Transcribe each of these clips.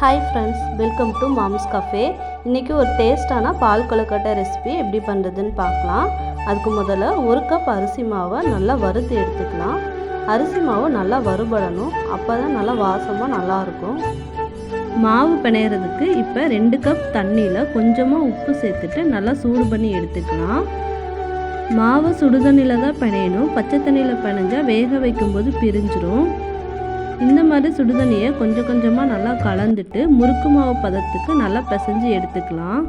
Hi friends welcome to Mom's cafe இன்றைக்கி ஒரு டேஸ்டான பால் கொழுக்கட்டை ரெசிபி எப்படி பண்ணுறதுன்னு பார்க்கலாம். அதுக்கு முதல்ல ஒரு கப் அரிசி மாவை நல்லா வறுத்து எடுத்துக்கலாம். அரிசி மாவு நல்லா வறுபடணும். அப்போ தான் நல்லா வாசமாக நல்லாயிருக்கும் மாவு பிணையிறதுக்கு இப்போ ரெண்டு கப் தண்ணியில் கொஞ்சமாக உப்பு சேர்த்துட்டு நல்லா சூடு பண்ணி எடுத்துக்கலாம். மாவு சுடுதண்ணியில் தான் பிணையணும். பச்சை தண்ணியில் பிணைஞ்சால் வேக வைக்கும்போது பிரிஞ்சிரும். இந்த மாதிரி சுடுதண்ணியை கொஞ்சம் கொஞ்சமாக நல்லா கலந்துட்டு முறுக்கு மாவு பதத்துக்கு நல்லா பிசைஞ்சு எடுத்துக்கலாம்.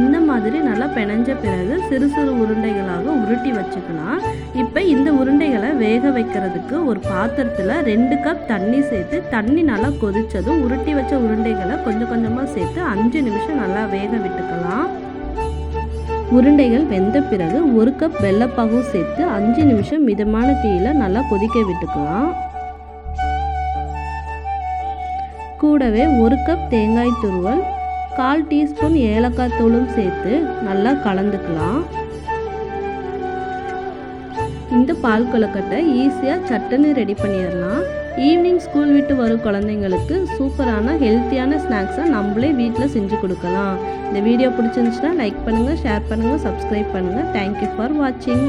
இந்த மாதிரி நல்லா பிணைஞ்ச பிறகு சிறு சிறு உருண்டைகளாக உருட்டி வச்சுக்கலாம். இப்போ இந்த உருண்டைகளை வேக வைக்கிறதுக்கு ஒரு பாத்திரத்தில் ரெண்டு கப் தண்ணி சேர்த்து தண்ணி நல்லா கொதித்ததும் உருட்டி வச்ச உருண்டைகளை கொஞ்சம் கொஞ்சமாக சேர்த்து அஞ்சு நிமிஷம் நல்லா வேக விட்டுக்கலாம். உருண்டைகள் வெந்த பிறகு ஒரு கப் வெள்ளைப்பாகும் சேர்த்து அஞ்சு நிமிஷம் மிதமான தீயில நல்லா கொதிக்க விட்டுக்கலாம். கூடவே ஒரு கப் தேங்காய் துருவல் கால் டீஸ்பூன் ஏலக்காய் தூளும் சேர்த்து நல்லா கலந்துக்கலாம். இந்த பால் கொழுக்கட்டை ஈஸியாக சட்டுன்னு ரெடி பண்ணிடலாம். ஈவினிங் ஸ்கூல் விட்டு வரும் குழந்தைங்களுக்கு சூப்பரான ஹெல்த்தியான ஸ்நாக்ஸை நம்மளே வீட்டில் செஞ்சு கொடுக்கலாம். இந்த வீடியோ பிடிச்சிருந்துச்சுன்னா லைக் பண்ணுங்கள் ஷேர் பண்ணுங்கள் சப்ஸ்கிரைப் பண்ணுங்கள் தேங்க்யூ ஃபார் வாட்சிங்